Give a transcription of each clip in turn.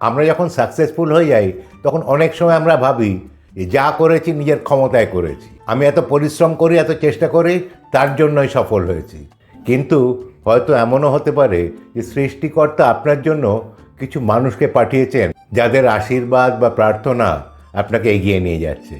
আমরা যখন সাকসেসফুল হয়ে যাই, তখন অনেক সময় আমরা ভাবি যে যা করেছি নিজের ক্ষমতায় করেছি। আমি এত পরিশ্রম করি, এত চেষ্টা করি, তার জন্যই সফল হয়েছি। কিন্তু হয়তো এমনও হতে পারে যে সৃষ্টিকর্তা আপনার জন্য কিছু মানুষকে পাঠিয়েছেন, যাদের আশীর্বাদ বা প্রার্থনা আপনাকে এগিয়ে নিয়ে যাচ্ছে।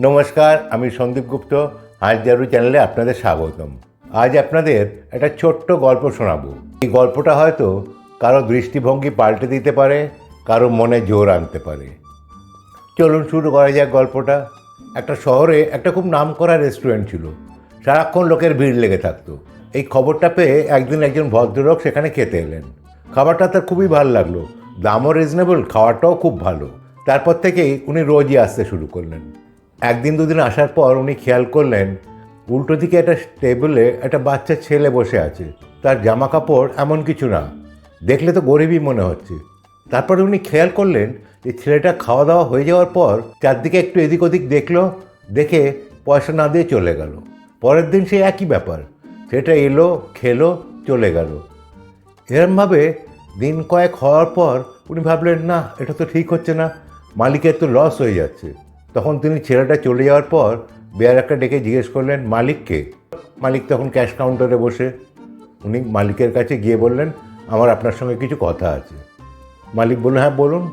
নমস্কার, আমি সন্দীপ গুপ্ত হাজারু চ্যানেলে আপনাদের স্বাগতম। আজ আপনাদের একটা ছোট্ট গল্প শোনাবো। এই গল্পটা হয়তো কারও দৃষ্টিভঙ্গি পাল্টে দিতে পারে, কারও মনে জোর আনতে পারে। চলুন শুরু করা যাক গল্পটা। একটা শহরে একটা খুব নামকরা রেস্টুরেন্ট ছিল। সারাক্ষণ লোকের ভিড় লেগে থাকতো। এই খবরটা পেয়ে একদিন একজন ভদ্রলোক সেখানে খেতে এলেন। খাবারটা তার খুবই ভালো লাগল। দামও রিজনেবল খাওয়াটাও খুব ভালো। তারপর থেকেই উনি রোজই আসতে শুরু করলেন। একদিন দুদিন আসার পর উনি খেয়াল করলেন, উল্টো দিকে একটা টেবিলে একটা বাচ্চা ছেলে বসে আছে। তার জামা কাপড় এমন কিছু না। দেখলে তো গরিবই মনে হচ্ছে। তারপরে উনি খেয়াল করলেন যে ছেলেটা খাওয়া দাওয়া হয়ে যাওয়ার পর চারদিকে একটু এদিক ওদিক দেখল, দেখে পয়সা না দিয়ে চলে গেল। পরের দিন সে একই ব্যাপার। সেটা এলো, খেলো, চলে গেল। এরমভাবে দিন কয়েক হওয়ার পর উনি ভাবলেন, না, এটা তো ঠিক হচ্ছে না। মালিকের তো লস হয়ে যাচ্ছে। তখন তিনি ছেলেটা চলে যাওয়ার পর বেয়ারাকে ডেকে জিজ্ঞেস করলেন, মালিককে? মালিক তখন ক্যাশ কাউন্টারে বসে। উনি মালিকের কাছে গিয়ে বললেন আমার আপনার সঙ্গে কিছু কথা আছে। মালিক বলল হ্যাঁ বলুন।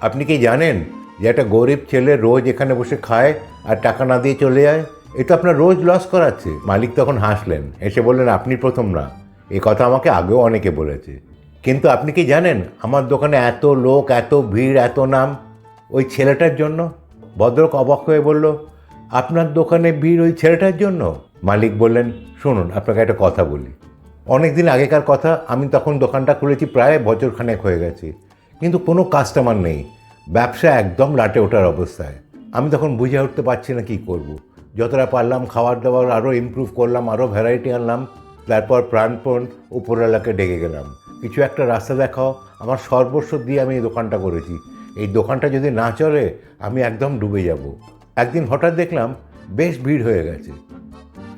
আপনি কি জানেন যে একটা গরিব ছেলে রোজ এখানে বসে খায় আর টাকা না দিয়ে চলে যায়? এ তো আপনার রোজ লস করাচ্ছে। মালিক তখন হাসলেন। এসে বললেন, আপনি প্রথম না। এই কথা আমাকে আগেও অনেকে বলেছে। কিন্তু আপনি কি জানেন আমার দোকানে এত লোক, এত ভিড়, এত নাম? ওই ছেলেটার জন্য? ভদ্রক অবাক হয়ে বলল, আপনার দোকানে ভিড় ওই ছেলেটার জন্য? মালিক বললেন, শুনুন, আপনাকে একটা কথা বলি। অনেক দিন আগেকার কথা, আমি তখন দোকানটা খুলেছি, প্রায় বছরখানেক হয়ে গেছে। কিন্তু কোনো কাস্টমার নেই। ব্যবসা একদম লাটে ওঠার অবস্থায়। আমি তখন বুঝে উঠতে পারছি না কী করব। যতটা পারলাম খাবার দাবার আরও ইমপ্রুভ করলাম আরও ভ্যারাইটি আনলাম। তারপর প্রাণপণ উপরওয়ালাকে ডেকে গেলাম। কিছু একটা রাস্তা দেখাও। আমার সর্বস্ব দিয়ে আমি এই দোকানটা করেছি। এই দোকানটা যদি না চলে, আমি একদম ডুবে যাব। একদিন হঠাৎ দেখলাম, বেশ ভিড় হয়ে গেছে।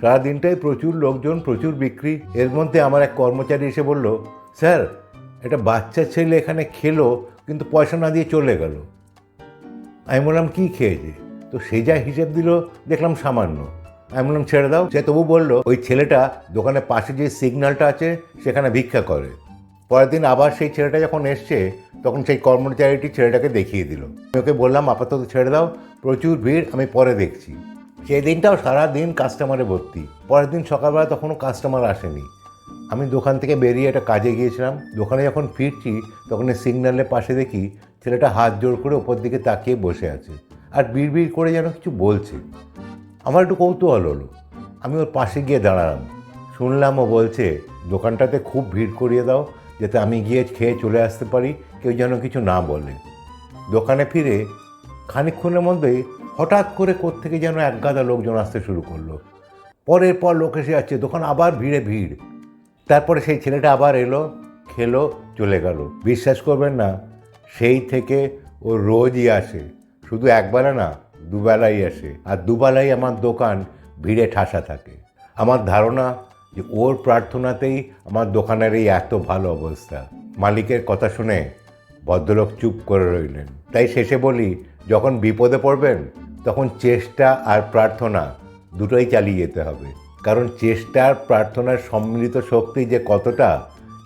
সারাদিনটাই প্রচুর লোকজন, প্রচুর বিক্রি। এর মধ্যে আমার এক কর্মচারী এসে বলল, স্যার, একটা বাচ্চা ছেলে এখানে খেলো, কিন্তু পয়সা না দিয়ে চলে গেল। আমি বললাম, কী খেয়েছে? তো সে যা হিসেব দিল, দেখলাম সামান্য। আমি বললাম, ছেড়ে দাও। সে তবু বলল, ওই ছেলেটা দোকানের পাশে যে সিগন্যালটা আছে, সেখানে ভিক্ষা করে। পরের দিন আবার সেই ছেলেটা যখন এসছে, তখন সেই কর্মচারীটি ছেলেটাকে দেখিয়ে দিল। আমি ওকে বললাম, আপাতত ছেড়ে দাও, প্রচুর ভিড়, আমি পরে দেখছি। সেই দিনটাও সারা দিন কাস্টমারে ভর্তি। পরের দিন সকালবেলা তখনও কাস্টমার আসেনি। আমি দোকান থেকে বেরিয়ে একটা কাজে গিয়েছিলাম। দোকানে যখন ফিরছি, তখন সিগন্যালের পাশে দেখি ছেলেটা হাত জোর করে ওপর দিকে তাকিয়ে বসে আছে আর বিড় করে যেন কিছু বলছে। আমার একটু কৌতূহল হলো। আমি ওর পাশে গিয়ে দাঁড়ালাম। শুনলাম ও বলছে, দোকানটাতে খুব ভিড় করিয়ে দাও, যাতে আমি গিয়ে খেয়ে চলে আসতে পারি, কেউ যেন কিছু না বলে। দোকানে ফিরে খানিকক্ষণের মধ্যেই হঠাৎ করে কোত্থেকে যেন এক গাদা লোকজন আসতে শুরু করল। পরের পর লোক এসে যাচ্ছে দোকান আবার ভিড়ে ভিড়। তারপরে সেই ছেলেটা আবার এলো, খেলো, চলে গেল। বিশ্বাস করবেন না, সেই থেকে ও রোজই আসে। শুধু একবেলা না, দুবেলাই আসে। আর দুবেলাই আমার দোকান ভিড়ে ঠাসা থাকে। আমার ধারণা যে ওর প্রার্থনাতেই আমার দোকানের এই এত ভালো অবস্থা। মালিকের কথা শুনে ভদ্রলোক চুপ করে রইলেন। তাই শেষে বলি, যখন বিপদে পড়বেন তখন চেষ্টা আর প্রার্থনা দুটোই চালিয়ে যেতে হবে। কারণ চেষ্টা আর প্রার্থনার সম্মিলিত শক্তি যে কতটা,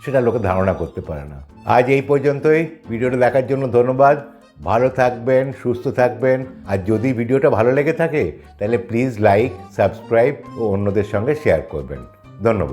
সেটা লোকে ধারণা করতে পারে না। আজ এই পর্যন্তই। ভিডিওটা দেখার জন্য ধন্যবাদ। ভালো থাকবেন, সুস্থ থাকবেন। আর যদি ভিডিওটা ভালো লেগে থাকে, তাহলে প্লিজ লাইক, সাবস্ক্রাইব ও অন্যদের সঙ্গে শেয়ার করবেন। ধন্যবাদ।